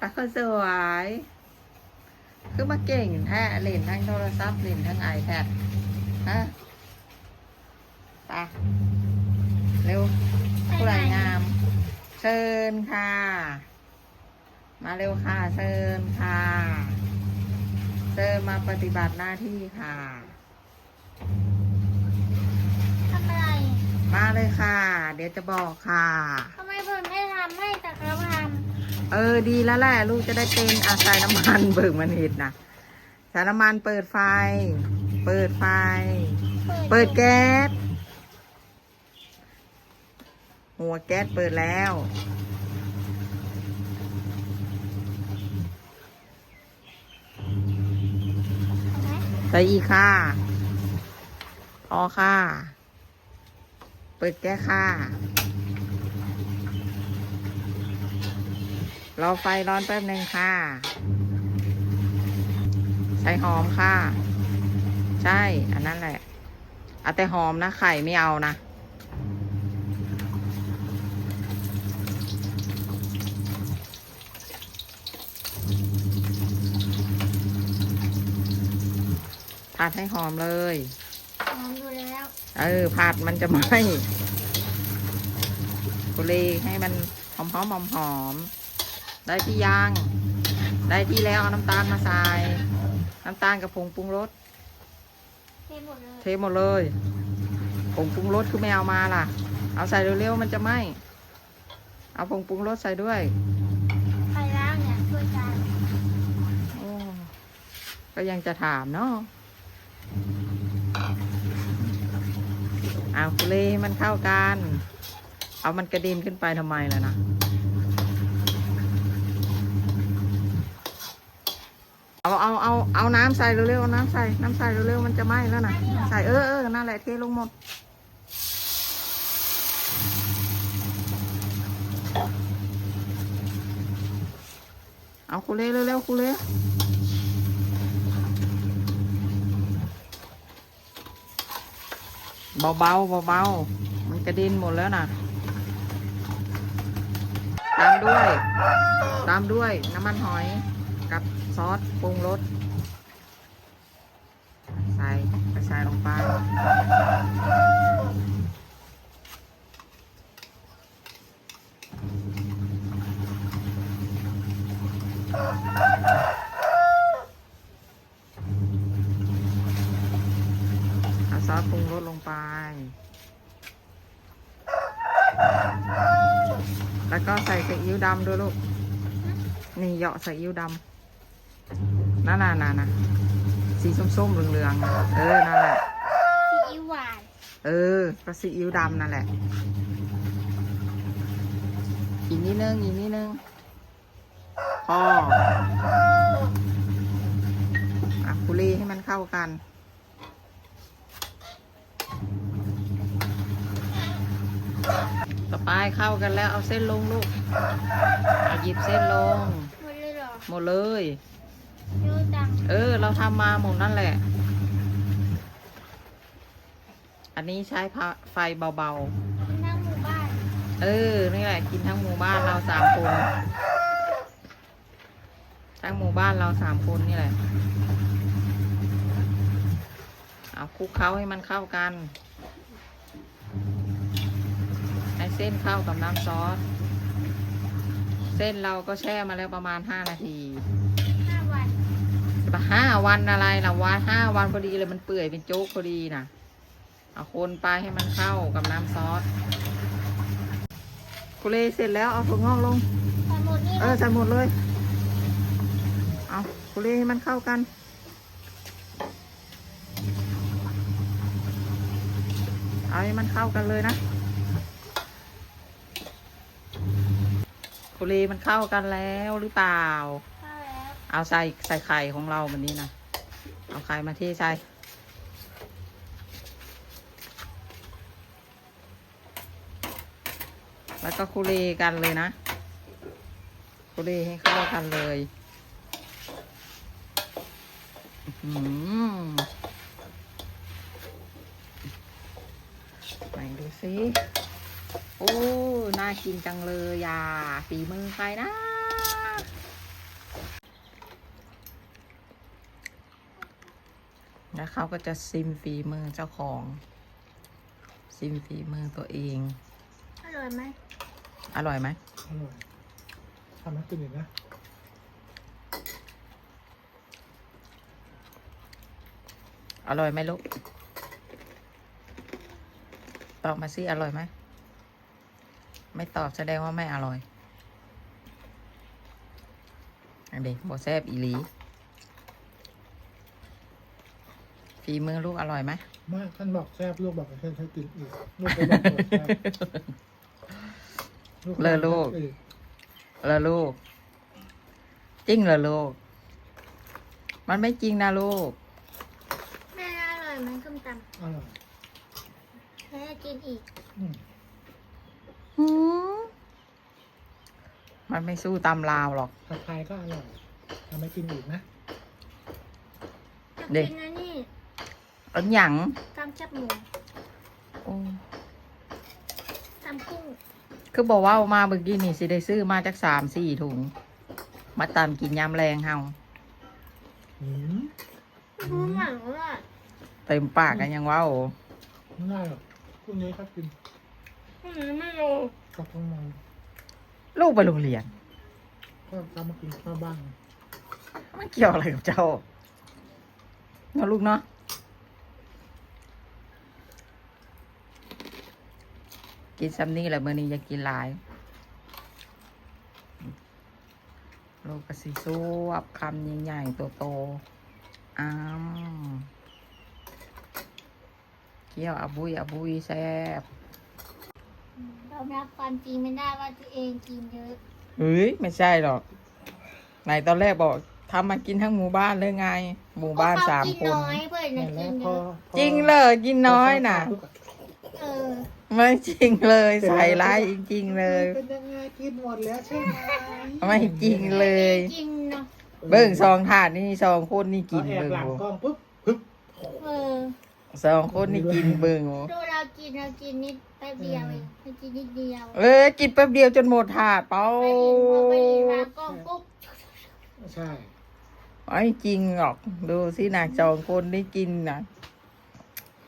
ปลาคนสวย คือมาเก่งแท้เล่นทั้งโทรศัพท์เล่นทั้งไอแพดฮะไปเร็วผู้ใดงามเชิญค่ะ มาเร็วค่ะเชิญค่ะเชิญมาปฏิบัติหน้าที่ค่ะทำอะไรมาเลยค่ะ เดี๋ยวจะบอกค่ะ ทำไมเพิ่นไม่ทำให้แต่เขาท เออดีแล้วแหละลูกจะได้เป็นอาใส่น้ำมันเบิกมันหิดนะใส่น้ำมันเปิดไฟ เปิดไฟ เปิดแก๊สหัวแก๊สเปิดแล้วใส่อีกค่ะพอค่ะ เปิดแก๊สค่ะ รอไฟร้อนแป๊บหนึ่งค่ะ ใส่หอมค่ะ ใช่ อันนั้นแหละเอาแต่หอมนะ ไข่ไม่เอานะผัดให้หอมเลย หอมอยู่แล้ว เออผัดมันจะไหม้กุลีให้มันหอมหอมหอมหอมๆ ได้ที่ย่าง ได้ที่แล้วเอาน้ำตาลมาใส่ น้ำตาลกับผงปรุงรส เทหมดเลยเทหมดเลย ผงปรุงรสคือไม่เอามาล่ะ เอาใส่เร็วๆมันจะไหม้เอาผงปรุงรสใส่ด้วย ใครล้างเนี่ยช่วยกันโอ้ก็ยังจะถามเนาะเอาคุเลให้มันเข้ากัน เอามันกระเด็นขึ้นไปทำไมล่ะนะ เอาเอาเอาเอาน้ำใส่เร็วๆน้ำใส่น้ำใส่เร็วๆมันจะไหม้แล้วนะใส่เออเออนั่นแหละเทลงหมดเอาคุเล่เร็วๆคุเล่เบาๆเบาๆมันกระเด็นหมดแล้วนะตามด้วย ตามด้วยน้ำมันหอย อสปรุงรสใส่กระชายลงไป เอาซอสปรุงรสลงไป แล้วก็ใส่ซีอิ๊วดำด้วยลูก นี่เหยาะใส่อิ๊วดำ นั่นน่ะน่ะน่ะสีส้มๆเหลืองๆ เออ นั่นแหละ ซีอิ๊วหวาน เออก็ซีอิ๊วดำนั่นแหละ อีกนิดนึง อีกนิดนึงพออะคุรีให้มันเข้ากัน ต่อไปเข้ากันแล้วเอาเส้นลงลูกเอาหยิบเส้นลง หมดเลยเหรอ หมดเลย เยอะจังเออ เราทำมาหมดนั่นแหละ อันนี้ใช้ไฟเบากินทั้งหมู่บ้านๆ เออ นี่แหละ กินทั้งหมู่บ้านเราสามคน ทั้งหมู่บ้านเราสามคนนี่แหละ เอาคลุกเคล้าให้มันเข้ากัน ให้เส้นเข้ากับน้ำซอส เส้นเราก็แช่มาแล้วประมาณห้านาทีห้าวัน ห้าวันอะไรล่ะวันห้าวันพอดีเลยมันเปื่อยเป็นโจ๊กพอดีนะเอาคนไปให้มันเข้ากับน้ำซอสกุเลเสร็จแล้วเอาถั่วงอกลง ใส่หมดนี่เออใส่หมดเลย เอากุเลให้มันเข้ากัน เอาให้มันเข้ากันเลยนะกุเลมันเข้ากันแล้วหรือเปล่า เอาใส่ใส่ไข่ของเราแบบนี้นะ เอาไข่มาที่ใส่แล้วก็คุเรกันเลยนะ คุเรให้เข้ากันเลยอือหือไหนดูสิ โอ้ น่ากินจังเลยอะฝีมือใครนะ แล้วเขาก็จะซิมฝีมือเจ้าของ ซิมฝีมือตัวเอง อร่อยไหมอร่อยไหมอร่อยทำให้กินอีกนะอร่อยไหมลูกตอบมาสิอร่อยไหมไม่ตอบแสดงว่าไม่อร่อยอันเด็กบอแซบอีหลี ฝีมือลูกอร่อยไหมไมาท่านบอกแซ่บลูกบอกให้ให้กินอีกลูกก็บอกว่าแซ่บเลอลูกอีกแล้วลูก จริงเหรอลูก มันไม่จริงนะลูก แม่อร่อยไหมส้มตอร่อยำแม่กินอีกอืมหืมมันไม่สู้ตำลาวหรอก ผัดไทยก็อร่อยทำให้กินอีกนะ อยากเด็ก กินนะนี่ อันหยังตำจับหมูโอ้ตำกุ้งคือบอกว่ามาเมื่อกี้นี่สิได้ซื้อมาจากสามสี่ถุง มาตามกินยำแรงเฮาอืมหูหวังว่าเต็มปากกันยังเว่าไม่ได้หรอกพรุ่งนี้ถ้ากินหืมไม่รู้ก็ต้องมาลูกไปโรงเรียนก็ทำมากินข้าวบ้างมันเกี่ยวอะไรกับเจ้าเนาะลูกเนาะ กินซ้ำนี่แหละเมื่อนี้อยากกินหลายลูกกระสีซวบคำใหญ่ๆโตๆอ้ามเกี่ยวอาบุยอาบุยแซ่บเรารับความจริงไม่ได้ว่าตัวเองกินเยอะเฮ้ยไม่ใช่หรอก ไหนตอนแรกบอกทำมากินทั้งหมู่บ้านเลยไง หมู่บ้านเพระสามเขคกินน้อยเพื่อนนั่นะนแหกิละนพเยออะพอจริงเลยกินน้อยน่ะ เออ ไม่จริงเลยใส่ร้ายจริงๆเลย เป็นยังไงกินหมดแล้วใช่ไหมไม่จริงเลยกินเนาะเบิ่งซองถาดนี่ซองคนนี่กิกินนแอบเบิ่งหลังโหกล้องปุ๊บปึ๊บเออซองคนนี่กินเบิ่งโหดูเรากินเรากินนิดแป๊บเดียวเองเรากินนิดเดียวเออกินแป๊บเดียวจนหมดถาดเปล่าไปเห็นพอไปเห็นมากล้องปุ๊บใช่ไม่จริงหรอกดูสินะซองคนนี่กินนะ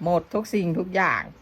หมดทุกสิ่งทุกอย่างเ